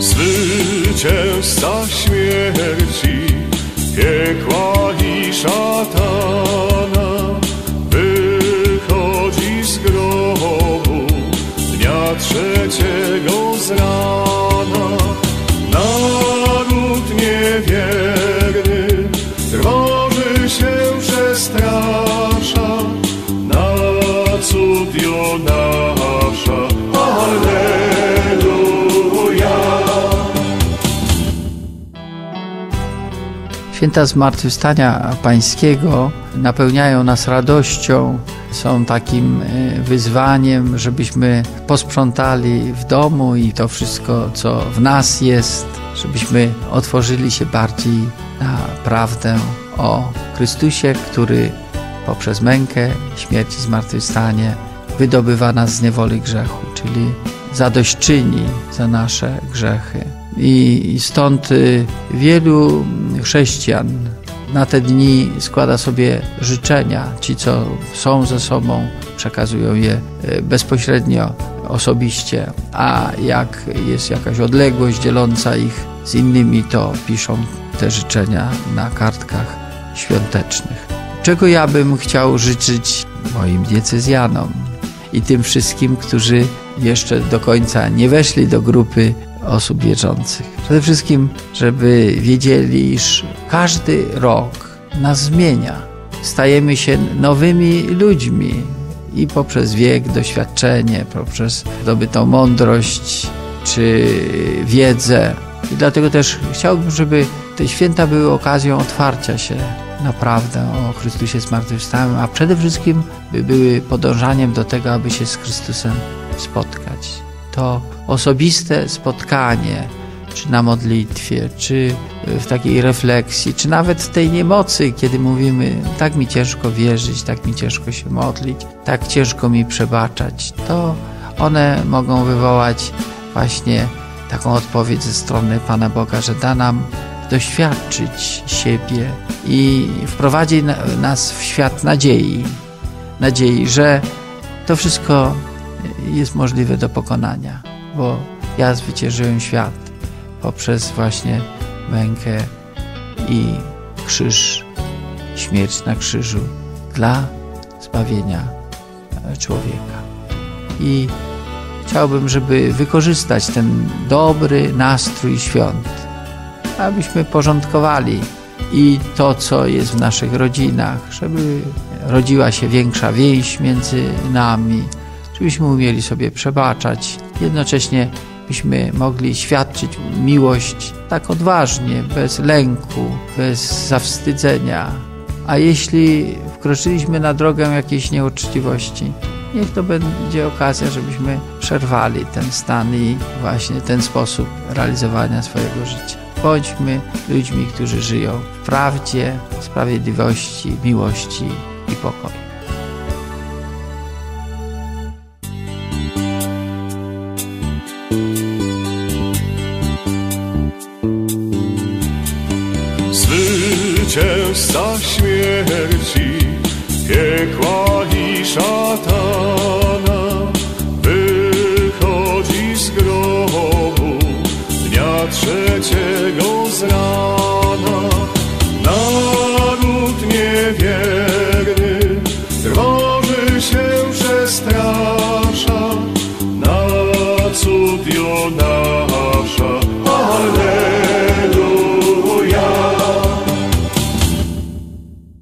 zwycięzca śmierci, piekła i szatana, wychodzi z grobu dnia trzeciego z rana. Naród niewierny trwoży się, przestrasza, na cud Jonasza. Święta Zmartwychwstania Pańskiego napełniają nas radością, są takim e, wyzwaniem, żebyśmy posprzątali w domu i to wszystko, co w nas jest, żebyśmy otworzyli się bardziej na prawdę o Chrystusie, który poprzez mękę, śmierć i zmartwychwstanie wydobywa nas z niewoli grzechu, czyli zadośćczyni za nasze grzechy. I stąd y, wielu chrześcijan na te dni składa sobie życzenia. Ci, co są ze sobą, przekazują je y, bezpośrednio, osobiście, a jak jest jakaś odległość dzieląca ich z innymi, to piszą te życzenia na kartkach świątecznych. Czego ja bym chciał życzyć moim diecezjanom i tym wszystkim, którzy jeszcze do końca nie weszli do grupy osób wierzących. Przede wszystkim, żeby wiedzieli, iż każdy rok nas zmienia. Stajemy się nowymi ludźmi i poprzez wiek, doświadczenie, poprzez zdobytą mądrość czy wiedzę. I dlatego też chciałbym, żeby te święta były okazją otwarcia się na prawdę o Chrystusie zmartwychwstałym, a przede wszystkim by były podążaniem do tego, aby się z Chrystusem spotkać. To osobiste spotkanie, czy na modlitwie, czy w takiej refleksji, czy nawet w tej niemocy, kiedy mówimy, tak mi ciężko wierzyć, tak mi ciężko się modlić, tak ciężko mi przebaczać, to one mogą wywołać właśnie taką odpowiedź ze strony Pana Boga, że da nam doświadczyć siebie i wprowadzi nas w świat nadziei. Nadziei, że to wszystko jest możliwe do pokonania, bo ja zwyciężyłem świat poprzez właśnie mękę i krzyż, śmierć na krzyżu dla zbawienia człowieka. I chciałbym, żeby wykorzystać ten dobry nastrój świąt, abyśmy porządkowali i to, co jest w naszych rodzinach, żeby rodziła się większa więź między nami, żebyśmy umieli sobie przebaczać. Jednocześnie byśmy mogli świadczyć miłość tak odważnie, bez lęku, bez zawstydzenia. A jeśli wkroczyliśmy na drogę jakiejś nieuczciwości, niech to będzie okazja, żebyśmy przerwali ten stan i właśnie ten sposób realizowania swojego życia. Bądźmy ludźmi, którzy żyją w prawdzie, sprawiedliwości, miłości i pokoju. Zwycięzca śmierci, piekła i szatana, wychodzi z grobu dnia trzeciego z rana. Naród niewierny trwoży się, przestrasza, na cud Jona